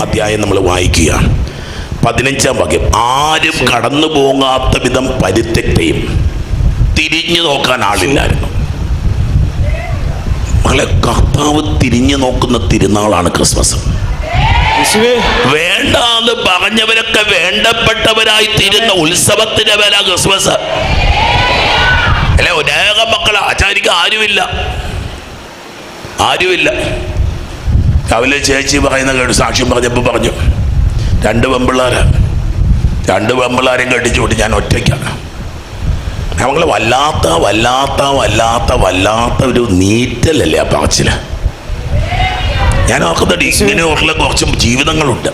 അധ്യായം നമ്മൾ വായിക്കുകയാണ് പതിനഞ്ചാം വാക്യം. ആരും കടന്നു പോകാത്ത വിധം പരിത്യക്തയും തിരിഞ്ഞു നോക്കാൻ ആളില്ലായിരുന്നു. മകളെ കർത്താവ് തിരിഞ്ഞു നോക്കുന്ന തിരുനാളാണ് ക്രിസ്മസ്. വേണ്ട എന്ന് പറഞ്ഞവരൊക്കെ വേണ്ടപ്പെട്ടവരായി തീരുന്ന ഉത്സവത്തിന്റെ പേരാ ക്രിസ്മസ്. അല്ലെ ഒരേക മക്കളെ. ആചാരിക്ക് ആരുമില്ല. ആരുമില്ല. രാവിലെ ചേച്ചി പറയുന്ന കേട്ടു സാക്ഷ്യം പറഞ്ഞപ്പോൾ പറഞ്ഞു. രണ്ട് പെമ്പിള്ളാരാണ് രണ്ട് പെമ്പിള്ളാരെയും കെട്ടിച്ചുകൊണ്ട് ഞാൻ ഒറ്റയ്ക്കാണ്. ഞങ്ങൾ വല്ലാത്ത വല്ലാത്ത വല്ലാത്ത വല്ലാത്ത ഒരു നീറ്റലല്ലേ ആ പറച്ചിൽ ഞാൻ ഓർക്കുന്നുണ്ട് ഇങ്ങനെയുള്ള കുറച്ചും ജീവിതങ്ങളുണ്ട്.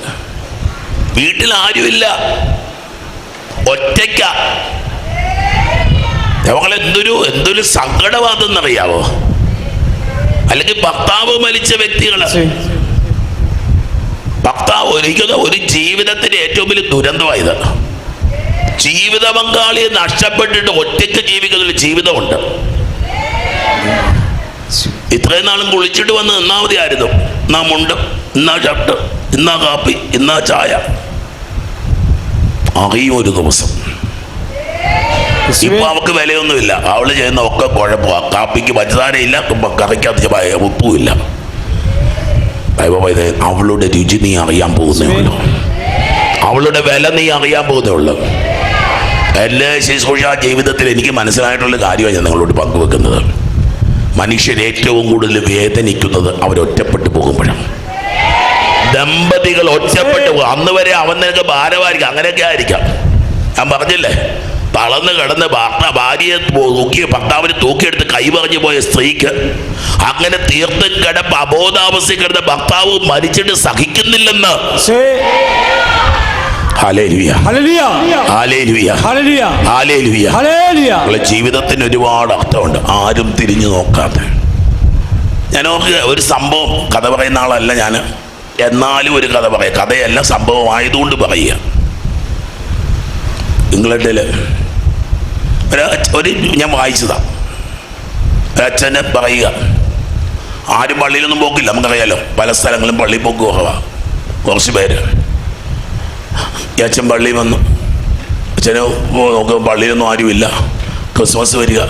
വീട്ടിൽ ആരുമില്ല. ഒറ്റയ്ക്ക. ഞങ്ങൾ എന്തൊരു എന്തൊരു സങ്കടമാണെന്നറിയാവോ അല്ലെങ്കിൽ ഭർത്താവ് മരിച്ച വ്യക്തികൾ. ഭർത്താവ് ഒരിക്കലും ഒരു ജീവിതത്തിന്റെ ഏറ്റവും വലിയ ദുരന്തമായത്. ജീവിത പങ്കാളിയെ നഷ്ടപ്പെട്ടിട്ട് ഒറ്റയ്ക്ക് ജീവിക്കുന്ന ഒരു ജീവിതമുണ്ട്. ഇത്രയും നാളും കുളിച്ചിട്ട് വന്ന് നിന്നാ മതിയായിരുന്നു. എന്നാ മുണ്ട് ഇന്നാ ഷർട്ട് ഇന്നാ കാപ്പി ഇന്നാ ചായ. അറിയും ഒരു ദിവസം. ഇപ്പൊ അവക്ക് വിലയൊന്നുമില്ല. അവൾ ചെയ്യുന്ന ഒക്കെ കുഴപ്പമാണ് കാപ്പിക്ക് പഞ്ചസാരയില്ല കറിക്കകത്ത് ഉപ്പുമില്ല അവളുടെ രുചി നീ അറിയാൻ പോകുന്നേ ഉള്ളൂ. അവളുടെ വില നീ അറിയാൻ പോകുന്നേ ഉള്ളൂ. എല്ലാ ശുശ്രൂഷ ജീവിതത്തിൽ എനിക്ക് മനസ്സിലായിട്ടുള്ള കാര്യമാണ് ഞാൻ നിങ്ങളോട് പങ്കുവെക്കുന്നത്. മനുഷ്യർ ഏറ്റവും കൂടുതൽ വേദനിക്കുന്നത് അവരൊറ്റപ്പെട്ടു പോകുമ്പോഴാണ്. ദമ്പതികൾ ഒറ്റപ്പെട്ടു പോകും. അന്ന് വരെ അവൻ നിനക്ക് ഭാരമായിരിക്കും അങ്ങനെയൊക്കെ ആയിരിക്കാം. ഞാൻ പറഞ്ഞില്ലേ? തളർന്ന് കിടന്ന് ഭർത്ത ഭാര്യയെ തൂക്കി ഭർത്താവിനെ തൂക്കിയെടുത്ത് കൈ പറഞ്ഞു പോയ സ്ത്രീക്ക് അങ്ങനെ തീർത്ത് കിടപ്പ് അബോധാവസ്ഥ കിടന്ന ഭർത്താവ് മരിച്ചിട്ട് സഹിക്കുന്നില്ലെന്ന്. ജീവിതത്തിന് ഒരുപാട് അർത്ഥമുണ്ട്. ആരും തിരിഞ്ഞു നോക്കാതെ. ഞാൻ ഓർക്കുക ഒരു സംഭവം കഥ പറയുന്ന ആളല്ല ഞാൻ എന്നാലും ഒരു കഥ പറയാം. കഥയല്ല സംഭവം ആയതുകൊണ്ട് പറയുക. ഇംഗ്ലണ്ടിൽ ഒരു ഞാൻ വായിച്ചതാ. ഒരച്ഛന് പറയുക. ആരും പള്ളിയിലൊന്നും പോക്കില്ല നമുക്കറിയാലോ. പല സ്ഥലങ്ങളും പള്ളി പോക്ക് കുറവാ. കുറച്ച് പേര്. ഈ അച്ഛൻ പള്ളിയിൽ വന്നു. അച്ഛന് നോക്കുക പള്ളിയിലൊന്നും ആരുമില്ല. ക്രിസ്മസ് വരിക.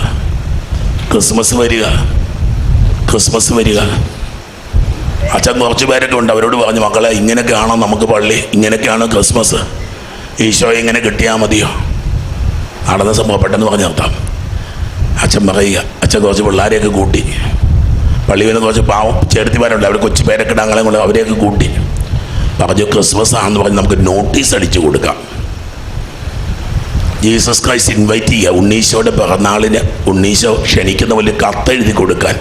ക്രിസ്മസ് വരിക. ക്രിസ്മസ് വരിക. അച്ഛൻ കുറച്ച് പേരൊക്കെ ഉണ്ട്. അവരോട് പറഞ്ഞു മക്കളെ ഇങ്ങനെയൊക്കെയാണോ നമുക്ക് പള്ളി? ഇങ്ങനെയൊക്കെയാണ് ക്രിസ്മസ്. ഈശോ എങ്ങനെ കിട്ടിയാൽ മതിയോ? നടന്ന സംഭവം പെട്ടെന്ന് പറഞ്ഞു നിർത്താം. അച്ഛൻ പറയുക അച്ഛൻ കുറച്ച് പിള്ളേരെയൊക്കെ കൂട്ടി. പള്ളിയിൽ കുറച്ച് പാവം ചേർത്തിമാരുണ്ട് അവിടെ കൊച്ചു പേരൊക്കെ ഞങ്ങളെ കൊണ്ട് അവരെയൊക്കെ കൂട്ടി. പറഞ്ഞു ക്രിസ്മസ് ആണെന്ന് പറഞ്ഞ് നമുക്ക് നോട്ടീസ് അടിച്ചു കൊടുക്കാം. ജീസസ് ക്രൈസ്റ്റ് ഇൻവൈറ്റ് ചെയ്യുക. ഉണ്ണീശോയുടെ പിറന്നാളിന് ഉണ്ണീശോ ക്ഷണിക്കുന്ന പോലെ കത്തെഴുതി കൊടുക്കാൻ.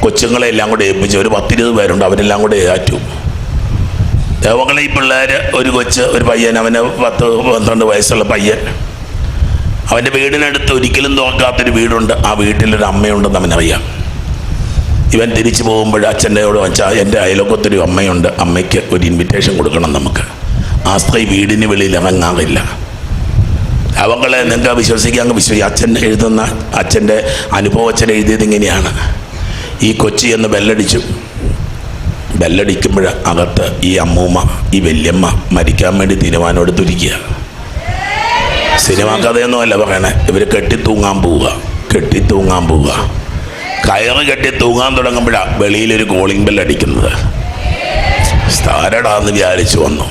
കൊച്ചുങ്ങളെ എല്ലാം കൂടെ ഏൽപ്പിച്ച് ഒരു പത്തിരുപത് പേരുണ്ട്. അവരെല്ലാം കൂടെ ഏറ്റു. ദേവങ്ങളെ ഈ പിള്ളേർ ഒരു കൊച്ച് ഒരു പയ്യൻ അവന് പത്ത് പന്ത്രണ്ട് വയസ്സുള്ള പയ്യൻ. അവന്റെ വീടിനടുത്ത് ഒരിക്കലും തോക്കാത്തൊരു വീടുണ്ട്. ആ വീട്ടിലൊരു അമ്മയുണ്ടെന്ന് അവനറിയാം. ഇവൻ തിരിച്ചു പോകുമ്പോൾ അച്ഛന്റെയോട് വെച്ചാൽ എന്റെ അയലോക്കത്തൊരു അമ്മയുണ്ട്. അമ്മയ്ക്ക് ഒരു ഇൻവിറ്റേഷൻ കൊടുക്കണം നമുക്ക്. ആ സ്ത്രീ വീടിന് വെളിയിൽ ഇറങ്ങാറില്ല. അവങ്ങളെ നിങ്ങൾക്ക് വിശ്വസിക്കാൻ വിശ്വസിക്കും അച്ഛൻ എഴുതുന്ന അച്ഛന്റെ അനുഭവം അച്ഛൻ എഴുതിയത് ഇങ്ങനെയാണ്. ഈ കൊച്ചി എന്ന് ബെല്ലടിച്ചു ബെല്ലടിക്കുമ്പോൾ അകത്ത് ഈ അമ്മൂമ്മ ഈ വല്യമ്മ മരിക്കാൻ വേണ്ടി തീരുമാനമെടുത്തിരിക്കുക സിനിമ കഥയൊന്നുമല്ല പറയണേ. ഇവർ കെട്ടിത്തൂങ്ങാൻ പോവുക കെട്ടിത്തൂങ്ങാൻ പോവുക. കയറ് കെട്ടി തൂങ്ങാൻ തുടങ്ങുമ്പോഴാണ് വെളിയിലൊരു കോളിംഗ് ബെൽ അടിക്കുന്നത്. സ്ഥാരടാന്ന് വിചാരിച്ചു വന്നു.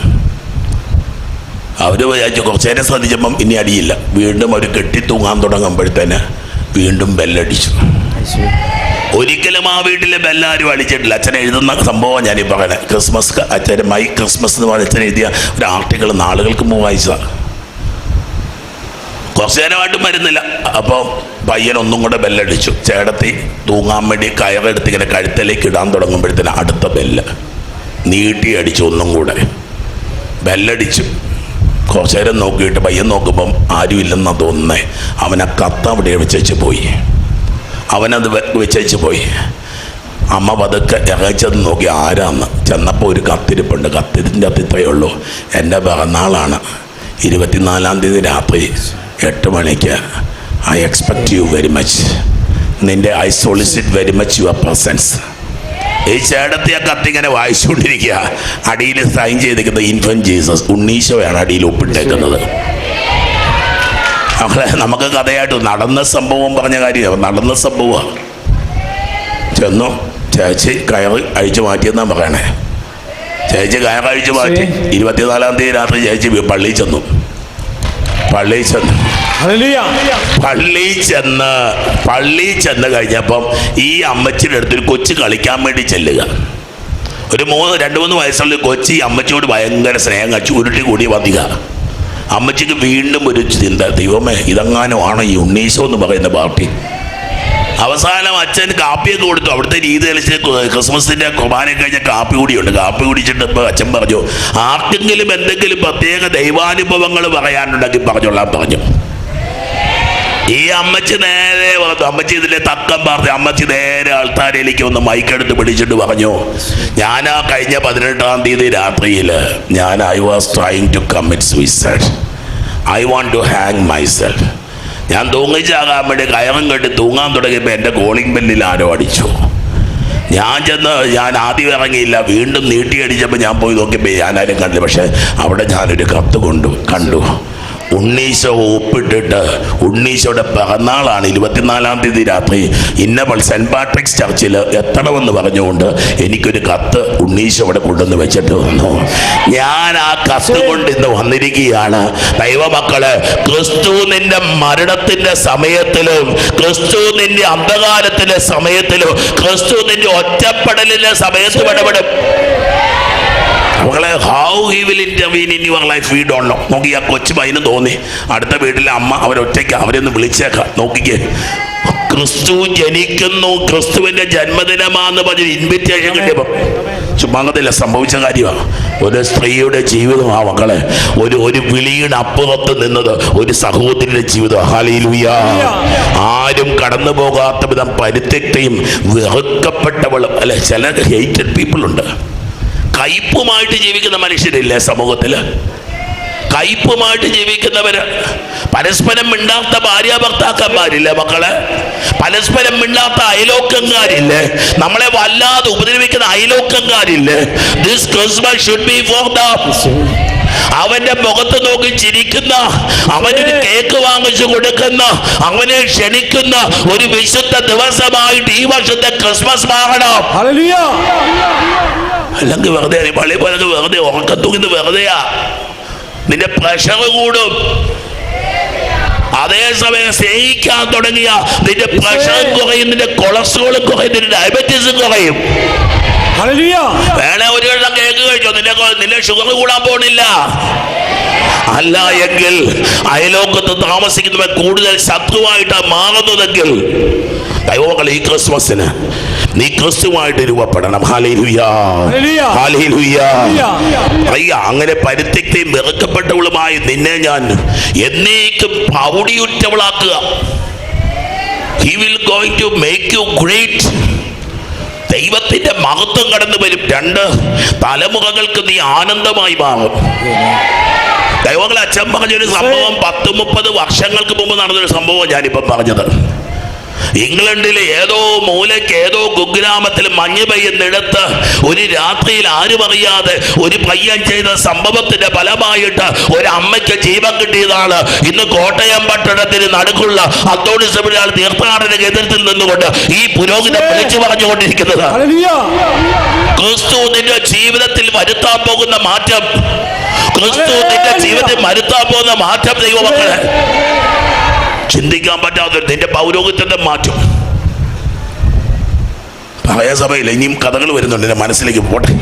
അവർ വിചാരിച്ചു കുറച്ചു നേരം ശ്രദ്ധിച്ചപ്പം ഇനി അടിയില്ല. വീണ്ടും അവർ കെട്ടി തൂങ്ങാൻ തുടങ്ങുമ്പോഴത്തേന് വീണ്ടും ബെല്ലടിച്ചു ഒരിക്കലും ആ വീട്ടിലെ ബെല്ലാരും അടിച്ചിട്ടില്ല. അച്ഛൻ എഴുതുന്ന സംഭവം ഞാൻ പറയണേ ക്രിസ്മസ് അച്ഛൻ അച്ഛന്റെ മൈ ക്രിസ്മസ് എന്ന് പറഞ്ഞ അച്ഛൻ എഴുതിയ ഒരു ആർട്ടിക്കിൾ നാളുകൾക്ക് മുമ്പ് വായിച്ചതാണ് കുറച്ചു നേരമായിട്ടും വരുന്നില്ല. അപ്പോൾ പയ്യൻ ഒന്നും കൂടെ ബെല്ലടിച്ചു. ചേടത്തി തൂങ്ങാൻ വേണ്ടി കയറെടുത്ത് ഇങ്ങനെ കഴുത്തിലേക്ക് ഇടാൻ തുടങ്ങുമ്പോഴത്തേന് അടുത്ത ബെല്ല്. നീട്ടി അടിച്ചു ഒന്നും കൂടെ. ബെല്ലടിച്ചു. കുറച്ചു നേരം നോക്കിയിട്ട് പയ്യൻ നോക്കുമ്പം ആരുമില്ലെന്നാണ് തോന്നുന്നേ. അവനെ കത്ത് അവിടെ വെച്ചു പോയി. അവനത് വെച്ചയച്ചു പോയി. അമ്മ പതുക്കെ ഇറച്ചത് നോക്കി ആരാന്ന്? ചെന്നപ്പോൾ ഒരു കത്തിരിപ്പുണ്ട്. കത്തിരിന്റെ അകത്ത് ഇത്രയേ ഉള്ളൂ. എന്റെ പിറന്നാളാണ്. ഇരുപത്തിനാലാം തീയതി രാത്രി എട്ട് മണിക്ക്. I expect you very much നിന്റെ I solicit very much your presence ഈ ചേടത്തി കത്തിങ്ങനെ വായിച്ചുകൊണ്ടിരിക്കുക. അടിയിൽ സൈൻ ചെയ്തിരിക്കുന്നത് ഇൻഫൻ ജീസസ് ഉണ്ണീശോയാണ് അടിയിൽ ഒപ്പിട്ടേക്കുന്നത്. നമ്മളെ നമുക്ക് കഥയായിട്ട് നടന്ന സംഭവം പറഞ്ഞ കാര്യം നടന്ന സംഭവമാണ്. ചെന്നു ചേച്ചി കയറ് അഴിച്ചു മാറ്റിയെന്നാ പറയണേ. ചേച്ചി കയറ് അഴിച്ചു മാറ്റി. ഇരുപത്തിനാലാം തീയതി രാത്രി ചേച്ചി പള്ളിയിൽ ചെന്നു. പള്ളിയിൽ ചെന്നു. പള്ളി ചെന്ന് പള്ളി ചെന്ന് കഴിഞ്ഞപ്പം ഈ അമ്മച്ചിയുടെ അടുത്തൊരു കൊച്ചു കളിക്കാൻ വേണ്ടി ചെല്ലുക. ഒരു മൂന്ന് രണ്ട് മൂന്ന് വയസ്സുള്ള കൊച്ചി അമ്മച്ചിയോട് ഭയങ്കര സ്നേഹം കച്ചു ഉരുട്ടി കൂടി വധിക. അമ്മച്ചിക്ക് വീണ്ടും ഒരു ചിന്ത. ദൈവമേ ഇതെങ്ങാനും ആണോ ഈ ഉണ്ണീശോ എന്ന് പറയുന്ന പാർട്ടി? അവസാനം അച്ഛൻ കാപ്പിയൊക്കെ കൊടുത്തു. അവിടുത്തെ രീതി അനുസരിച്ച് ക്രിസ്മസിന്റെ കുർബാന കഴിഞ്ഞ കാപ്പി കൂടിയുണ്ട്. കാപ്പി കുടിച്ചിട്ട് അച്ഛൻ പറഞ്ഞു ആർക്കെങ്കിലും എന്തെങ്കിലും പ്രത്യേക ദൈവാനുഭവങ്ങൾ പറയാനുണ്ടെങ്കിൽ പറഞ്ഞോളാൻ പറഞ്ഞു. ഈ അമ്മച്ചി നേരെ വളർത്തു അമ്മച്ചി ഇതിലെ തക്കം പറഞ്ഞു അമ്മച്ചി നേരെ ആൾത്താരയിലേക്ക് ഒന്ന് മൈക്കെടുത്ത് പിടിച്ചിട്ട് പറഞ്ഞു ഞാൻ ആ കഴിഞ്ഞ പതിനെട്ടാം തീയതി രാത്രിയിൽ ഞാൻ I was trying to commit suicide I want to hang myself ഞാൻ തൂങ്ങിച്ചാകാൻ വേണ്ടി കയറും കെട്ടി തൂങ്ങാൻ തുടങ്ങിയപ്പോൾ എന്റെ കോളിംഗ് ബെല്ലിൽ ആരോ അടിച്ചു. ഞാൻ ചെന്ന് ഞാൻ ആദ്യം ഇറങ്ങിയില്ല വീണ്ടും നീട്ടിയടിച്ചപ്പോൾ ഞാൻ പോയി നോക്കിയപ്പോൾ ഞാനാരും കണ്ടില്ല. പക്ഷേ അവിടെ ഞാനൊരു കത്ത് കൊണ്ടു കണ്ടു. ഉണ്ണീശോ ഒപ്പിട്ടിട്ട് ഉണ്ണീശോയുടെ പിറന്നാളാണ് ഇരുപത്തിനാലാം തീയതി രാത്രി. ഇന്നവൾ സെന്റ് പാട്രിക്സ് ചർച്ചിൽ എത്തണമെന്ന് പറഞ്ഞുകൊണ്ട് എനിക്കൊരു കത്ത് ഉണ്ണീശോ അവിടെ കൊണ്ടുവന്ന് വെച്ചിട്ട് വന്നു. ഞാൻ ആ കത്ത് കൊണ്ട് ഇന്ന് വന്നിരിക്കുകയാണ്. ദൈവമക്കൾ ക്രിസ്തു നിന്റെ മരണത്തിന്റെ സമയത്തിലും ക്രിസ്തു നിന്റെ അന്ധകാരത്തിന്റെ സമയത്തിലും ക്രിസ്തു നിന്റെ ഒറ്റപ്പെടലിന്റെ സമയത്തും ഇടപെടും. മകളെ how he will intervene in your life we don't know നോക്കി ആ കൊച്ചു പയ്യന് തോന്നി. അടുത്ത വീട്ടിലെ അമ്മ അവരൊറ്റയ്ക്ക് അവരൊന്ന് വിളിച്ചേക്കാം. നോക്കിക്കേ. ക്രിസ്തു ജനിക്കുന്നു ക്രിസ്തുവിന്റെ ജന്മദിനമാന്ന് പറഞ്ഞ ഇൻവിറ്റേഷൻ കിട്ടിയപ്പോൾ ചുമ്മാങ്ങത്തില്ല സംഭവിച്ച കാര്യമാണ്. ഒരു സ്ത്രീയുടെ ജീവിതം ആ മക്കളെ ഒരു ഒരു വിളിയുടെ അപ്പുറത്ത് നിന്നത് ഒരു സഹോദരിയുടെ ജീവിതം ആരും കടന്നു പോകാത്ത വിധം പരിത്യക്തയും വെറുക്കപ്പെട്ടവളും അല്ലെ ചില ഹേറ്റഡ് പീപ്പിൾ ഉണ്ട്. കയ്പുമായിട്ട് ജീവിക്കുന്ന മനുഷ്യരില്ലേ സമൂഹത്തിൽ കയ്പുമായിട്ട് ജീവിക്കുന്നവര്. പരസ്പരം മിണ്ടാത്ത ഭാര്യ ഭർത്താക്കന്മാരില്ലേ മക്കളെ? പരസ്പരം മിണ്ടാത്ത അയലോക്കങ്കാരില്ലേ നമ്മളെ വല്ലാതെ ഉപദ്രവിക്കുന്ന അയലോക്കങ്കാരില്ലേ this Christmas should be for the അവന്റെ മുഖത്ത് നോക്കി ചിരിക്കുന്ന അവനൊരു കേക്ക് വാങ്ങിച്ചു കൊടുക്കുന്ന അവനെ ക്ഷണിക്കുന്ന ഒരു വിശുദ്ധ ദിവസമായിട്ട് ഈ വർഷത്തെ ക്രിസ്മസ് Hallelujah. അല്ലെങ്കിൽ വെറുതെ പള്ളി പോലത് വെറുതെ ഉറക്കത്തൂങ്ങി വെറുതെയാ. നിന്റെ പ്രഷർ കൂടും. അതേസമയം സ്നേഹിക്കാൻ തുടങ്ങിയ നിന്റെ പ്രഷർ കുറയും നിന്റെ കൊളസ്ട്രോളും കുറയും നിന്റെ ഡയബറ്റീസും കുറയും. വേണേ ഒരു വെള്ളം കേക്ക് കഴിച്ചോ? നിന്റെ നിന്റെ ഷുഗർ കൂടാൻ പോണില്ല. അല്ല എങ്കിൽ അയലോക്കത്ത് താമസിക്കുന്നവൻ കൂടുതൽ ശത്രുവായിട്ടാണ് മാറുന്നതെങ്കിൽ ദൈവമക്കൾ ഈ ക്രിസ്മസിന് നീ ക്രിസ്തുവായിട്ട് രൂപപ്പെടണം. അയ്യ അങ്ങനെ പരിത്യക്തയും വെറുക്കപ്പെട്ടവളുമായി നിന്നെ ഞാൻ എന്നേക്കും പൗടിയുറ്റവളാക്കുക. He will going to make you great ദൈവത്തിന്റെ മഹത്വം കടന്നു വരും. രണ്ട് തലമുഖങ്ങൾക്ക് നീ ആനന്ദമായി മാറും. ദൈവങ്ങളെ അച്ഛൻ പറഞ്ഞൊരു സംഭവം പത്ത് മുപ്പത് വർഷങ്ങൾക്ക് മുമ്പ് നടന്നൊരു സംഭവം ഞാനിപ്പം പറഞ്ഞത്. ഇംഗ്ലണ്ടിലെ ഏതോ മൂലയ്ക്ക് ഏതോ കുഗ്രാമത്തിൽ മഞ്ഞ് പെയ്യുന്നിടത്ത് ഒരു രാത്രിയിൽ ആരും അറിയാതെ ഒരു പയ്യൻ ചെയ്ത സംഭവത്തിന്റെ ഫലമായിട്ട് ഒരു അമ്മയ്ക്ക് ജീവൻ കിട്ടിയതാണ്. ഇന്ന് കോട്ടയം പട്ടണത്തിന് നടുക്കുള്ള അത്തോണി സെമിനാർ തീർത്ഥാടന കേന്ദ്രത്തിൽ നിന്നുകൊണ്ട് ഈ പുരോഹിതൻ വിളിച്ചു പറഞ്ഞുകൊണ്ടിരിക്കുന്നത്. ക്രിസ്തു നിന്റെ ജീവിതത്തിൽ വരുത്താൻ പോകുന്ന മാറ്റം. ക്രിസ്തു നിന്റെ ജീവിതത്തിൽ വരുത്താൻ പോകുന്ന മാറ്റം ദൈവമക്കളെ. ചിന്തിക്കാൻ പറ്റാത്ത നിന്റെ പൗരോഹിത്യത്തെ മാറ്റും പഴയ സഭയിൽ ഇനിയും കഥകൾ വരുന്നുണ്ട് എന്റെ മനസ്സിലേക്ക് പോട്ടെ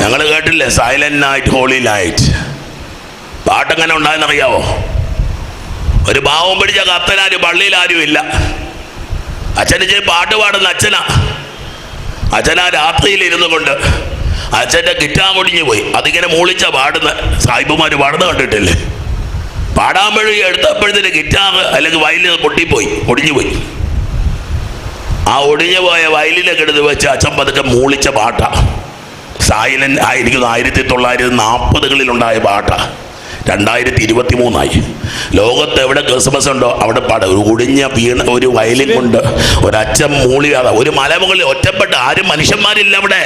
ഞങ്ങൾ കേട്ടില്ലേ സൈലന്റ് നൈറ്റ് ഹോളി നൈറ്റ് പാട്ടെങ്ങനെ ഉണ്ടായെന്നറിയാവോ ഒരു ഭാവം പിടിച്ച കത്തനാരും പള്ളിയിൽ ആരും ഇല്ല അച്ഛൻ ഇച്ചിരി പാട്ട് പാടുന്ന അച്ഛനാ അച്ഛനാ രാത്രിയിൽ ഇരുന്നു കൊണ്ട് അച്ഛന്റെ ഗിറ്റാർ മുടിഞ്ഞു പോയി. അതിങ്ങനെ മൂളിച്ച പാടുന്ന സായിപ്പുമാർ പാടുന്ന കണ്ടിട്ടില്ലേ? പാടാൻ വഴി എടുത്തപ്പോഴത്തേന് ഗിറ്റാർ അല്ലെങ്കിൽ വയലിൽ പൊട്ടിപ്പോയി ഒടിഞ്ഞു പോയി. ആ ഒടിഞ്ഞു പോയ വയലിലൊക്കെ എടുത്ത് വെച്ച് അച്ഛൻ പതുക്കെ മൂളിച്ച പാട്ടാ. സൈലന്റ് ആയിരിക്കുന്ന ആയിരത്തി തൊള്ളായിരത്തി നാൽപ്പതുകളിലുണ്ടായ പാട്ടാ. രണ്ടായിരത്തി ഇരുപത്തി മൂന്നായി ലോകത്ത് എവിടെ ക്രിസ്മസ് ഉണ്ടോ അവിടെ പാട. ഒരു ഒടിഞ്ഞ വീണ ഒരു വയലിൻ കൊണ്ട് ഒരച്ഛൻ മൂളിയാതെ ഒരു മലമുകളിൽ ഒറ്റപ്പെട്ട് ആരും മനുഷ്യന്മാരില്ല അവിടെ.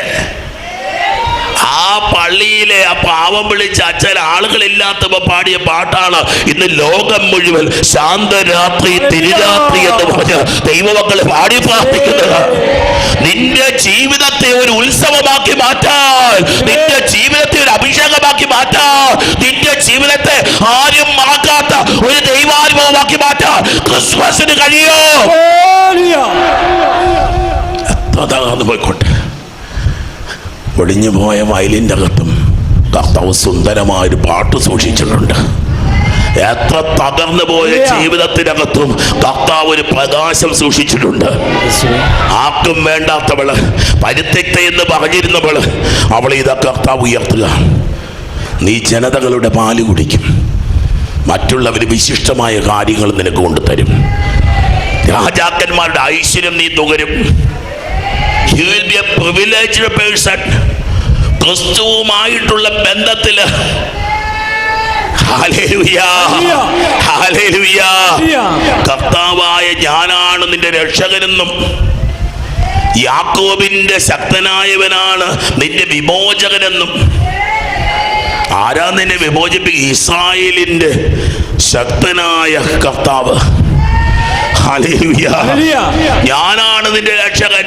ആ പള്ളിയിലെ ആ പാവം വിളിച്ച അച്ഛൻ ആളുകളില്ലാത്തപ്പോ പാടിയ പാട്ടാണ് ഇന്ന് ലോകം മുഴുവൻ ശാന്തരാത്രി തിരുരാത്രി എന്ന് പറഞ്ഞ് ദൈവമക്കളെ പാടി പ്രാർത്ഥിക്കുന്നത്. നിന്റെ ജീവിതത്തെ ഒരു ഉത്സവമാക്കി മാറ്റാൻ നിന്റെ ജീവിതത്തെ ഒരു അഭിഷേകമാക്കി മാറ്റാൻ നിന്റെ ജീവിതത്തെ ആരും മറക്കാത്ത ഒരു ദൈവാനുഭവമാക്കി മാറ്റാൻ ക്രിസ്മസിന് കഴിയോ. എത്ര പോയിക്കോട്ടെ. ഒടിഞ്ഞു പോയ വയലിന്റെ അകത്തും കർത്താവ് സുന്ദരമായൊരു പാട്ട് സൂക്ഷിച്ചിട്ടുണ്ട്. എത്ര തകർന്നു പോയ ജീവിതത്തിനകത്തും കർത്താവ് ഒരു പ്രകാശം സൂക്ഷിച്ചിട്ടുണ്ട്. ആർക്കും വേണ്ടാത്തവൾ പരിത്യക്ത എന്ന് പറഞ്ഞിരുന്നവൾ അവൾ ഇതാ കർത്താവ് ഉയർത്തുക. നീ ജനതകളുടെ പാൽ കുടിക്കും. മറ്റുള്ളവർ വിശിഷ്ടമായ കാര്യങ്ങൾ നിനക്ക് കൊണ്ടുതരും. രാജാക്കന്മാരുടെ ഐശ്വര്യം നീ തുകരും person. ക്രിസ്തുവുമായിട്ടുള്ള ബന്ധത്തിൽ. കർത്താവായ ഞാനാണ് നിന്റെ രക്ഷകനെന്നും യാക്കോബിന്റെ ശക്തനായവനാണ് നിന്റെ വിമോചകനെന്നും. ആരാ നിന്നെ വിമോചിപ്പിക്കും? ഇസ്രായേലിന്റെ ശക്തനായ കർത്താവ്. ഞാനാണ് നിന്റെ രക്ഷകൻ.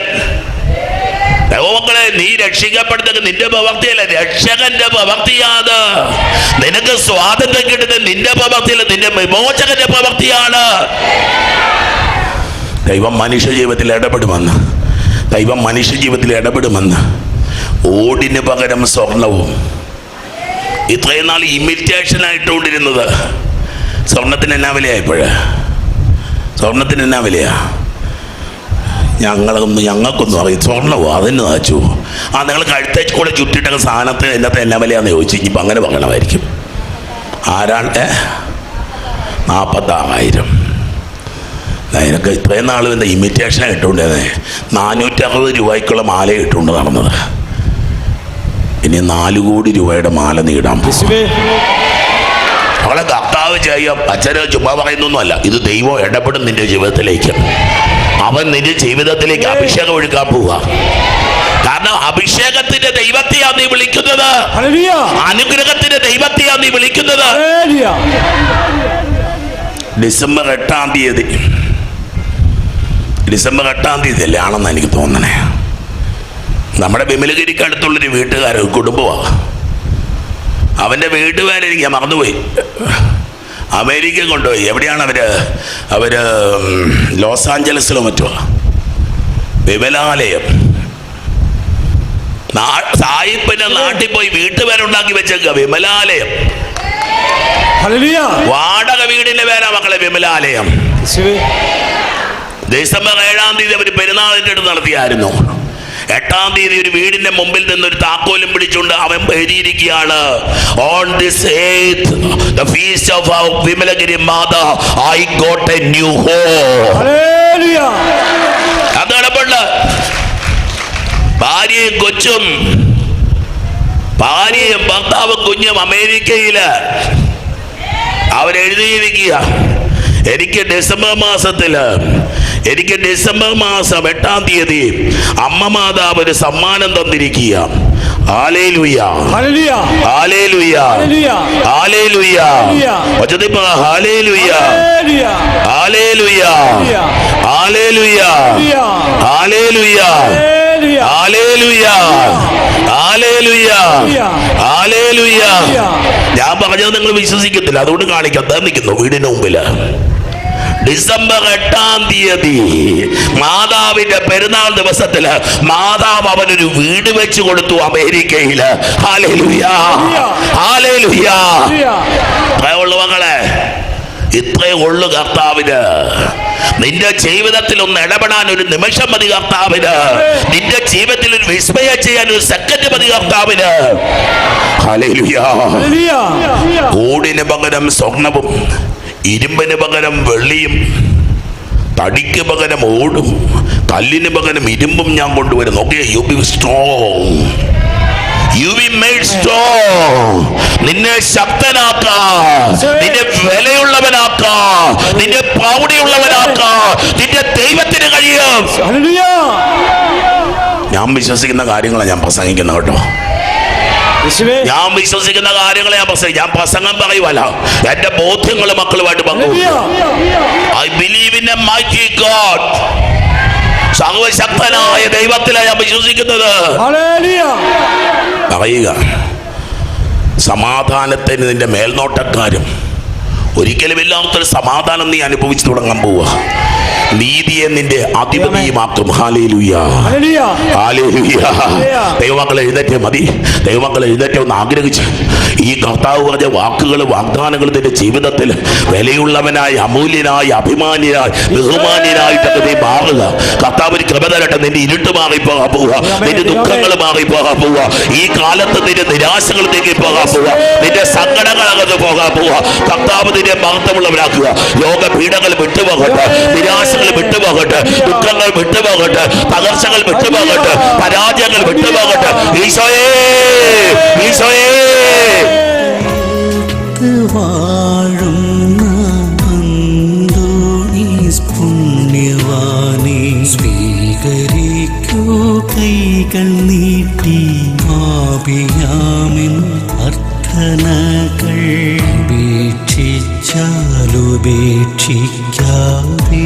ദൈവമക്കളെ നീ രക്ഷിക്കപ്പെടുന്നത് നിന്റെ പ്രവർത്തിയല്ല രക്ഷകന്റെ പ്രവർത്തിയാണ് നിനക്ക് സ്വാതന്ത്ര്യം കിട്ടുന്നത് നിന്റെ പ്രവർത്തിയല്ല നിന്റെ വിമോചകന്റെ പ്രവർത്തിയാണ് ദൈവം മനുഷ്യ ജീവിതത്തിൽ ഇടപെടുമെന്ന്. ദൈവം മനുഷ്യ ജീവിതത്തിൽ ഇടപെടുമെന്ന്. ഓടിന് പകരം സ്വർണവും. ഇത്രയും നാൾ ഇമിറ്റേഷൻ ആയിട്ടുകൊണ്ടിരുന്നത് സ്വർണത്തിന് എന്നാ വിലയായപ്പോഴേ സ്വർണത്തിന് എന്നാ വിലയാ? ഞങ്ങളൊന്നും ഞങ്ങൾക്കൊന്നും അറിയാം സ്വർണമോ അതിന് നാച്ചു. ആ നിങ്ങൾ കഴുത്തേച്ച് കൂടെ ചുറ്റിട്ടൊക്കെ സാധനത്തിന് എന്നത്തെ എന്നാ വിലയാന്ന് ചോദിച്ചു ഇനിയിപ്പോൾ അങ്ങനെ പറയണമായിരിക്കും ആരാൾ ഏ? നാൽപ്പത്താറായിരം അതിനൊക്കെ ഇത്രയും നാൾ എന്താ ഇമിറ്റേഷൻ ഇട്ടുകൊണ്ടേ നാനൂറ്റി അറുപത് രൂപയ്ക്കുള്ള മാല ഇട്ടുകൊണ്ട് നടന്നത്. ഇനി നാല് കോടി രൂപയുടെ മാല നീടാൻ അവളെ കർത്താവ് ചെയ്യും അച്ഛനോ ചുമ്മാ പറയുന്നൊന്നുമല്ല. ഇത് ദൈവം ഇടപെടും നിന്റെ ജീവിതത്തിലേക്ക്. അവൻ നിന്റെ ജീവിതത്തിലേക്ക് അഭിഷേകം ഒഴുക്കാൻ പോവുക കാരണം അഭിഷേകത്തിന്റെ ദൈവത്തെയാണ് നീ വിളിക്കുന്നത്. അനുഗ്രഹത്തിന്റെ ദൈവത്തെയാണ് നീ വിളിക്കുന്നത്. ഡിസംബർ എട്ടാം തീയതി. ഡിസംബർ എട്ടാം തീയതി അല്ലേ ആണെന്ന് എനിക്ക് തോന്നണേ. നമ്മുടെ വിമലഗിരിക്ക് അടുത്തുള്ളൊരു വീട്ടുകാരൻ കുടുംബമാണ് അവന്റെ വീട്ടുകാരെ എനിക്ക് ഞാൻ മറന്നുപോയി. അമേരിക്ക കൊണ്ടുപോയി. എവിടെയാണ് അവർ? അവർ ലോസ് ആഞ്ചലസിലോ മറ്റോ? വിമലാലയം. സായിപ്പിന്റെ നാട്ടിൽ പോയി വീട്ടുപേരുണ്ടാക്കി വെച്ചേക്ക വിമലാലയം. വാടക വീടിന്റെ പേരാ മക്കളെ വിമലാലയം. ഡിസംബർ ഏഴാം തീയതി അവർ പെരുന്നാളിന്റെ അടുത്ത് നടത്തിയായിരുന്നു. എട്ടാം തീയതി ഒരു വീടിന്റെ മുമ്പിൽ നിന്ന് ഒരു താക്കോലും പിടിച്ചുകൊണ്ട് അവൻ എഴുതിയിരിക്കുകയാണ്. On this the feast of Vimalagiri Matha I got a new home ഭാര്യയും കൊച്ചും ഭാര്യയും ഭർത്താവും കുഞ്ഞും അമേരിക്കയിൽ അവരെഴുതിയിരിക്കുക എനിക്ക് ഡിസംബർ മാസത്തിൽ എനിക്ക് ഡിസംബർ മാസം എട്ടാം തീയതി അമ്മ മാതാവ് ഒരു സമ്മാനം തന്നിരിക്കുക ഞാൻ പറഞ്ഞത് നിങ്ങൾ വിശ്വസിക്കത്തില്ല അതുകൊണ്ട് കാണിക്കാം നിൽക്കുന്നു വീടിന് മുമ്പിൽ ഡിസംബർ എട്ടാം തീയതി. മാതാവിന്റെ പെരുന്നാൾ ദിവസത്തിൽ മാതാവ് അവനൊരു വീട് വെച്ച് കൊടുത്തു ഉള്ളു മകളെ ഇത്രേ ഉള്ളു കർത്താവിന്. നിന്റെ ജീവിതത്തിൽ ഒന്ന് ഇടപെടാൻ ഒരു നിമിഷം മതി കർത്താവിന്. നിന്റെ ജീവിതത്തിൽ ഒരു വിസ്മയം ചെയ്യാൻ ഒരു സെക്കൻഡ് മതി കർത്താവിന്. കോടിന് പകരം സ്വർണവും ഇരുമ്പിന് പകരം വെള്ളിയും തടിക്ക് പകരം ഓടും കല്ലിന് പകരം ഇരുമ്പും ഞാൻ കൊണ്ടുവരും. Okay you be strong you be made strong നിന്നെ ശക്തനാക്കാ. നിന്നെ വിലയുള്ളവനാക്കാ. നിന്നെ പ്രൗഢിയുള്ളവനാക്കാ നിന്റെ ദൈവത്തിന് കഴിയും. ഞാൻ വിശ്വസിക്കുന്ന കാര്യങ്ങളാണ് ഞാൻ പ്രസംഗിക്കുന്നത് കേട്ടോ. ഞാൻ വിശ്വസിക്കുന്ന കാര്യങ്ങളെ ഞാൻ പ്രസംഗിക്കും ഞാൻ പ്രസംഗം പറയുവല്ല. എന്റെ ബോധ്യങ്ങൾ മക്കളുമായിട്ട് പങ്കുവെക്കും I believe in a mighty God സർവശക്തനായ ദൈവത്തിലാണ് ഞാൻ വിശ്വസിക്കുന്നത്. പറയുക സമാധാനത്തിന് നിന്റെ മേൽനോട്ടക്കാരും ഒരിക്കലും ഇല്ലാത്തൊരു സമാധാനം നീ അനുഭവിച്ചു തുടങ്ങാൻ പോവുക. നീതിയെ നിന്റെ അധിപതിയുമാക്കും. ദൈവമക്കൾ എഴുന്നേറ്റേ മതി. ദൈവമക്കൾ എഴുന്നേറ്റേ ഒന്ന് ആഗ്രഹിച്ച്. ഈ കർത്താവ് പറഞ്ഞ വാക്കുകൾ വാഗ്ദാനങ്ങൾ നിന്റെ ജീവിതത്തിൽ വിലയുള്ളവനായി അമൂല്യനായി അഭിമാനിയായി ബഹുമാന്യനായിട്ടൊക്കെ നീ മാറുക. കർത്താവ് ഒരു കൃപ തരട്ടെ. നിന്റെ ഇരുട്ട് മാറിപ്പോകാൻ പോവുക. നിന്റെ ദുഃഖങ്ങൾ മാറിപ്പോകാൻ പോവുക. ഈ കാലത്ത് നിന്റെ നിരാശകൾ നീക്കി പോകാൻ പോവുക. നിന്റെ സങ്കടങ്ങൾ അകത്ത് പോകാൻ പോവുക. കർത്താവ് നിന്റെ മഹത്വമുള്ളവരാക്കുക യോഗ പീഠങ്ങൾ വിട്ടുപോകട്ടെ. നിരാശകൾ വിട്ടുപോകട്ടെ ദുഃഖങ്ങൾ വിട്ടുപോകട്ടെ തകർച്ചകൾ വിട്ടുപോകട്ടെ പരാജയങ്ങൾ വിട്ടുപോകട്ടെ. ഈശോയേ ഈശോയേ. വാഴുന്ന പുണ്യവാനെ സ്വീകരിക്കൂ കൈകൾ നീട്ടി ആപിയാമിൻ അർത്ഥനകൾ ഉപേക്ഷിച്ചാലുപേക്ഷിക്കാതെ